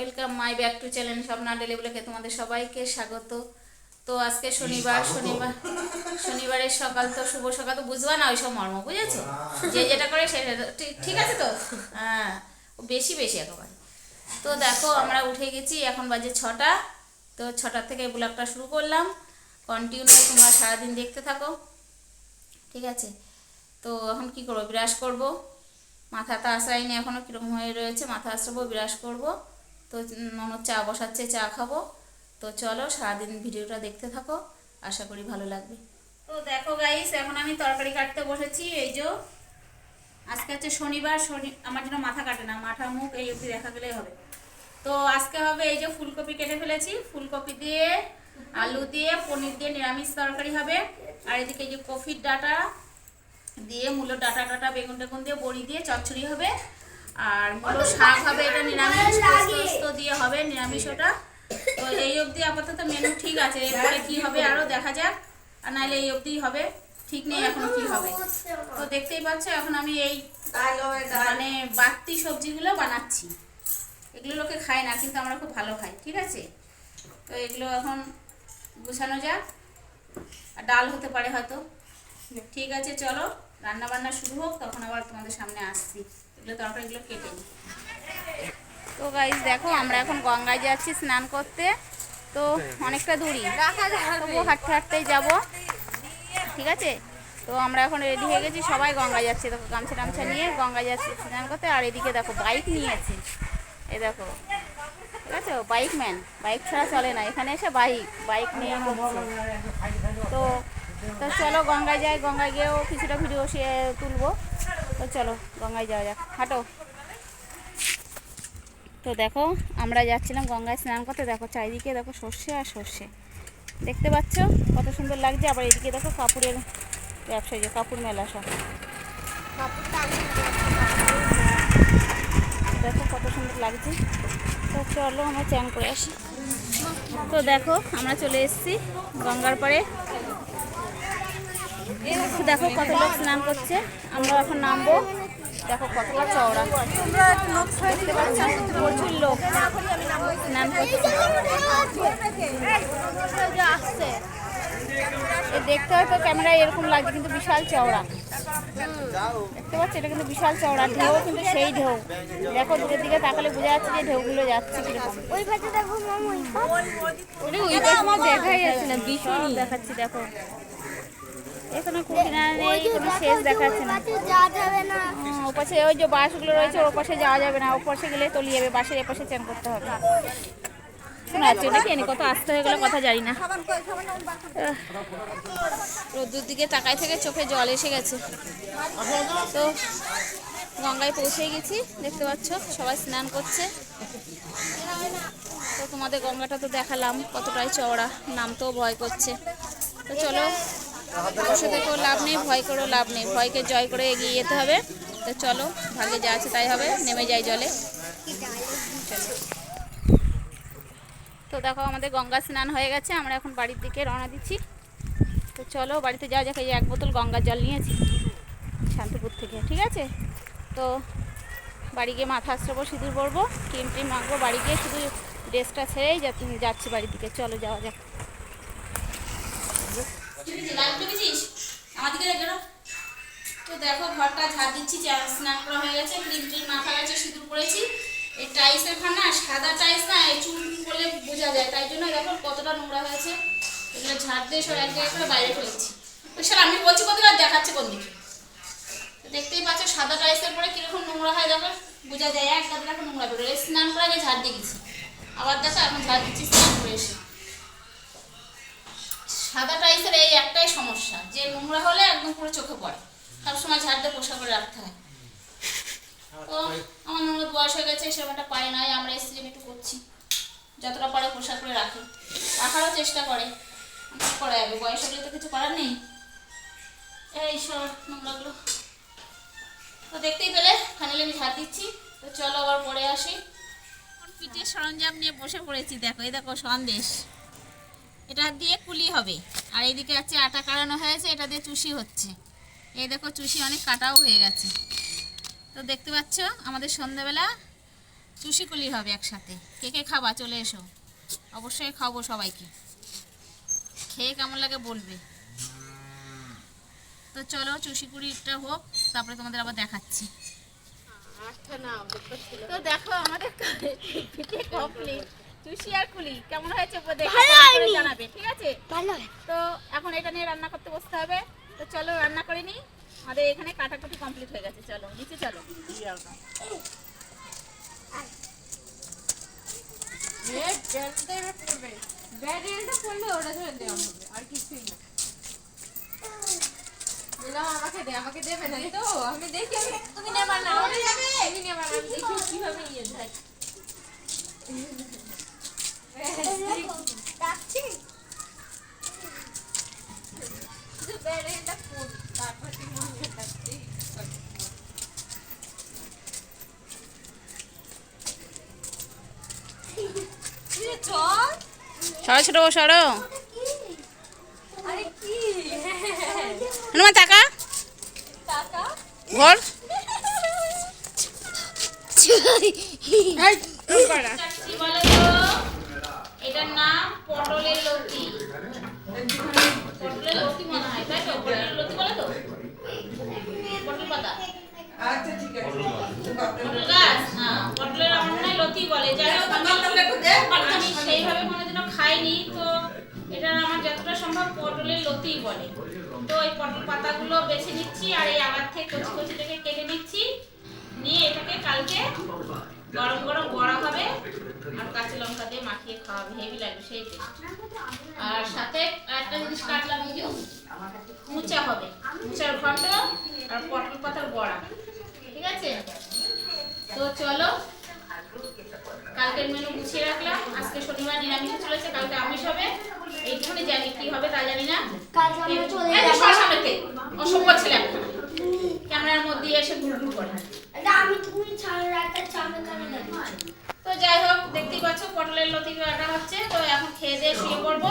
Welcome my back to channel Swapna ডেলিভারিকে তোমাদের সবাইকে স্বাগত। তো আজকে শনিবার শনিবার শনিবারের সকাল তো শুভ সকাল তো বুঝবা না ওইসব মর্ম বুঝেছ? যে যেটা করে সেটা ঠিক- আছে তো? হ্যাঁ বেশি বেশি একেবারে। তো দেখো আমরা উঠে গেছি এখন বাজে ছটা। তো ছটার থেকে ব্লগটা শুরু করলাম। কন্টিনিউ তোমরা সারাদিন দেখতে থাকো। ঠিক আছে? তো এখন কি করব? ব্রাশ করব। মাথাটা আশ্রাইনি এখনও কীরকম হয়ে রয়েছে মাথা আশ্রাবো ব্রাশ করব। তো ননদ চা বসাচ্ছে, চা খাব। তো চলো সারাদিন ভিডিওটা দেখতে থাকো, আশা করি ভালো লাগবে। তো দেখো গাইস এখন আমি তরকারি কাটতে বসেছি, এই যে আজকে হচ্ছে শনিবার, শনি, আমার জন্য মাথা কাটে না, মাথা, মুখ, এই অবধি দেখা গেলেই হবে। তো আজকে হবে এই যে ফুলকপি কেটে ফেলেছি, ফুলকপি দিয়ে, আলু দিয়ে, পনির দিয়ে নিরামিষ তরকারি হবে। আর এদিকে এই যে কফির ডাটা দিয়ে, মূলো ডাটা টাটা বেগুন, টেগুন দিয়ে, বড়ি দিয়ে চচ্চড়ি হবে। আর মূলো শাক হবে এটা নিরামিষ পোস্ত দিয়ে হবে নিরামিষ ওটা। তো এই অবধি আপাতত মেনু ঠিক আছে এরপরে কি হবে আরও দেখা যাক আর নাহলে এই অবধিই হবে ঠিক নেই এখন কি হবে। তো দেখতেই পাচ্ছ এখন আমি এই মানে বাড়তি সবজিগুলো বানাচ্ছি। এগুলো লোকে খায় না কিন্তু আমরা খুব ভালো খাই ঠিক আছে? তো এগুলো এখন গুছানো যাক আর ডাল হতে পারে হয়তো। ঠিক আছে চলো। রান্না বান্না শুরু হোক, তখন আবার তোমাদের সামনে আসছি। এগুলো তরকারিগুলো কেটে নিই। তো গাইজ দেখো, আমরা এখন গঙ্গায় যাচ্ছি স্নান করতে। তো অনেকটা দূরই। তবুও হাঁটতে হাঁটতেই যাব। ঠিক আছে? তো আমরা এখন রেডি হয়ে গেছি। সবাই গঙ্গায় যাচ্ছে। দেখো, গামছা টামছা নিয়ে গঙ্গায় যাচ্ছি স্নান করতে। আর এদিকে দেখো বাইক নিয়েছে এ দেখো। ঠিক আছে? বাইক ম্যান বাইক ছাড়া চলে না। এখানে এসে বাইক বাইক নিয়ে তো তো চলো গঙ্গায় যাই, গঙ্গায় গিয়েও কিছুটা ভিডিও সে তুলবো। তো চলো, গঙ্গায় যাওয়া যাক। হাঁটো। তো দেখো, আমরা যাচ্ছিলাম গঙ্গায় স্নান করতে। দেখো চারিদিকে দেখো সর্ষে আর সর্ষে। দেখতে পাচ্ছ? কত সুন্দর লাগছে। আবার এদিকে দেখো কাপড়ের ব্যবসা যে কাপড় মেলা সব। দেখো কত সুন্দর লাগছে। তো চলো আমরা চ্যান করে আসি। তো দেখো, আমরা চলে এসেছি গঙ্গার পাড়ে। দেখো কত লোক স্নান করছে। আমরা এখন নামবো। দেখো কতটা চওড়া। দেখতে পাচ্ছ? প্রচুর লোক। স্নান করছে। দেখতে হয়তো ক্যামেরায় এরকম লাগছে কিন্তু বিশাল চওড়া। দেখতে পাচ্ছ? এটা কিন্তু বিশাল চওড়া ঢেউ কিন্তু সেই ঢেউ। দেখো দূরের দিকে তাকালে বোঝা যাচ্ছে যে ঢেউগুলো যাচ্ছে কীরকম। ওই পাশে দেখো ওই ওই পাশে আমার দেখাই যাচ্ছে না ভীষণ দেখাচ্ছি দেখো। এখানে কুকিনা নেই কোনো শেষ দেখাচ্ছে না। পাশে যা যাবে না। ও পাশে ওই যে বাসগুলো রয়েছে ওর পাশে যাওয়া যাবে না ওর পাশে গেলে তলিয়ে যাবে বাসের এ পাশে চ্যান করতে হবে। শোনা যাচ্ছে ওটা কি কত আসতে হয়ে গেলো কথা জানি না। রোদ্দুর দিকে তাকাই থেকে চোখে জল এসে গেছে। তো গঙ্গায় পৌঁছে গেছি দেখতে পাচ্ছ সবাই স্নান করছে। তো তোমাদের গঙ্গাটা তো দেখালাম কতটাই চওড়া নামতেও ভয় করছে। তো চলো বসে থেকেও লাভ নেই, ভয় করেও লাভ নেই। ভয়কে জয় করে এগিয়ে যেতে হবে। তো চলো ভাগে যা আছে তাই হবে, নেমে যাই জলে। তো দেখো, আমাদের গঙ্গা স্নান হয়ে গেছে, আমরা এখন বাড়ির দিকে রওনা দিচ্ছি। তো চলো, বাড়িতে যাওয়া যাক এক বোতল গঙ্গার জল নিয়েছি, শান্তিপুর থেকে, ঠিক আছে? তো বাড়ি গিয়ে মাথা আশ্রাবো সিঁদুর পরবো, ক্রিম টিম মাখবো, বাড়ি গিয়ে শুধু ড্রেসটা ছেড়েই যাচ্ছি বাড়ির দিকে। চলো, যাওয়া যাক। আমার দিকে দেখো তো দেখো, ঘরটা ঝাড় দিচ্ছি স্নান করা হয়ে গেছে, ক্রিম ট্রিম মাখা গেছে সিঁদুর পরেছি। এই টাইসের খান, সাদা টাইস না, এই চুল বলে বোঝা যায়, তাই জন্য দেখো কতটা নোংরা হয়েছে। এগুলো ঝাড় দিয়ে সব এক জায়গায় করে বাইরে ফেলেছি স্যার আমি বলছি কোথায় আর দেখাচ্ছে কোন দিকে? দেখতেই পাচ্ছ, সাদা টাইসের পরে কীরকম নোংরা হয় দেখো, বোঝা যায়, এক গাদা নোংরা বেরোয় স্নান করে আগে ঝাড় দিয়ে গেছি। আবার দেখো, এখন ঝাড় দিচ্ছি, স্নান করে এসে। সাদা টাইসের এই একটাই সমস্যা, যে নোংরা হলে একদম পুরো চোখে পড়ে। সব সময় ঝাড় দিয়ে পোষা করে রাখতে হয়। তো আমার ননদ বয়স হয়ে গেছে, সেরকম একটা পারে নাই, আমরা এসে একটু করছি। যতটা পারে পোশাক করে রাখে। রাখারও চেষ্টা করে করা যাবে। বয়স হলে তো কিছু করার নেই। এই সব নোংরাগুলো। তো দেখতেই পেলে, ফাইনালি আমি ঝাড় দিচ্ছি। তো চলো আবার পরে আসি। পিঠের সরঞ্জাম নিয়ে বসে পড়েছি, দেখো, এই দেখো সন্দেশ। এটা দিয়ে কুলি হবে। আর এইদিকে আছে আটা কাটানো হয়েছে, এটা দিয়ে চুষি হচ্ছে। এই দেখো চুষি অনেক কাটাও হয়ে গেছে। তো দেখতে পাচ্ছ, আমাদের সন্ধ্যাবেলা চুষিকুলি হবে একসাথে। কে কে খাবা, চলে এসো। অবশ্যই খাব সবাইকে। খেয়ে কেমন লাগে বলবে। তো চলো চুষিকুলিটা হোক, তারপরে তোমাদের আবার দেখাচ্ছি। তো দেখো আমাদের কমপ্লিট চুষি আর কুলি কেমন হয়েছে। জানাবে ঠিক আছে? তো এখন এটা নিয়ে রান্না করতে বসতে হবে। তো চলো রান্না করে নিই। আমাদের এখানে কাটাকুটি কমপ্লিট হয়ে গেছে চলো নিচে চলো। পড়লে ওটা দেওয়া আর কিছুই না। বললাম আমাকে দে আমাকে দেবে নাই তো? আমি দেখি আমি তুমি নেবার না ওরে যাবে তুমি নেবার না আমি দেখি কীভাবে ইয়ে যায় ডাকছি শুধু ব্যারিয়ারটা পড় তারপর তুমি মনে থাকতে চল সরো ছোট সরো। হনুমান টাকা ঘর। এটার নাম পটলের লতি। পটলের লতি মনে হয় তাই তো? পটলের লতি বলে পটলের লতিই বলে। তো এই পটল পাতাগুলো বেছে নিচ্ছি আর এই আগার থেকে কচি কচি থেকে কেটে নিচ্ছি। নিয়ে এটাকে কালকে গরম গরম বড়া হবে আর কাঁচা লঙ্কা দিয়ে মাখিয়ে খাওয়া হেভি লাগবে সেই। আর সাথে একটা জিনিস কাটলাম যে মুচা হবে। মুচার ঘন্ট আর পটল পাতার বড়া। ঠিক আছে? তো চলো, কালকের মেনু গুছিয়ে রাখলাম। আজকে শনিবার নিরামিষ চলেছে, কালকে আমিষ হবে। এইটুকুনি জানি কি হবে তা জানি না। কাজ আমরা চলে যাব। শ্মশানেতে অসভ্য ছেলে ক্যামেরার মধ্যে এসে ঘুর ঘুর করে। এটা আমি তুমি ছাড়া রাখতে চামে কানে তো যাই হোক দেখতেই পাচ্ছ পটলের লতি কাটা হচ্ছে তো এখন খেয়ে দিয়ে শুয়ে পড়ব।